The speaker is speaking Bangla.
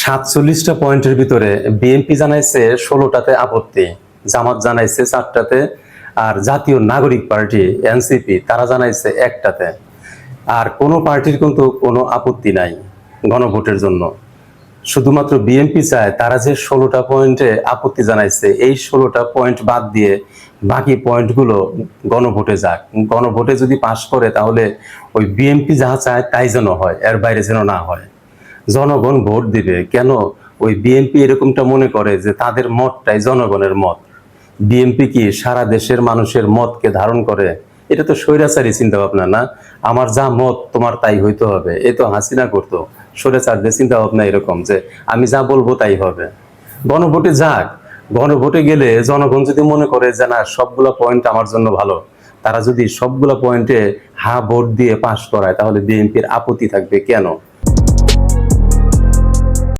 সাতচল্লিশটা পয়েন্টের ভিতরে বিএনপি জানাইছে ষোলোটাতে আপত্তি, জামাত জানাইছে চারটাতে, আর জাতীয় নাগরিক পার্টি, এনসিপি, তারা জানাইছে একটাতে। আর কোনো পার্টির কিন্তু কোনো আপত্তি নাই গণভোটের জন্য। শুধুমাত্র বিএনপি চায় তারা যে ষোলোটা পয়েন্টে আপত্তি জানাইছে, এই ষোলোটা পয়েন্ট বাদ দিয়ে বাকি পয়েন্টগুলো গণভোটে যাক। গণভোটে যদি পাশ করে তাহলে ওই বিএনপি যা চায় তাই যেন হয়, এর বাইরে যেন না হয়। জনগণ ভোট দিবে। কেন? ওই বিএনপি এরকমটা মনে করে যে তাদের মতটাই জনগণের মত। বিএনপি কি সারা দেশের মানুষের মতকে ধারণ করে? এটা তো স্বৈরাচারী চিন্তা ভাবনা না? আমার যা মত, তোমার তাই হইতে হবে। এ তো হাসিনা করতো। স্বৈরাচারদের চিন্তা ভাবনা এরকম যে আমি যা বলব তাই হবে। গণভোটে যাক। গণভোটে গেলে জনগণ যদি মনে করে যে না, সবগুলো পয়েন্ট আমার জন্য ভালো, তারা যদি সবগুলো পয়েন্টে হা ভোট দিয়ে পাশ করায়, তাহলে বিএনপির আপত্তি থাকবে কেন?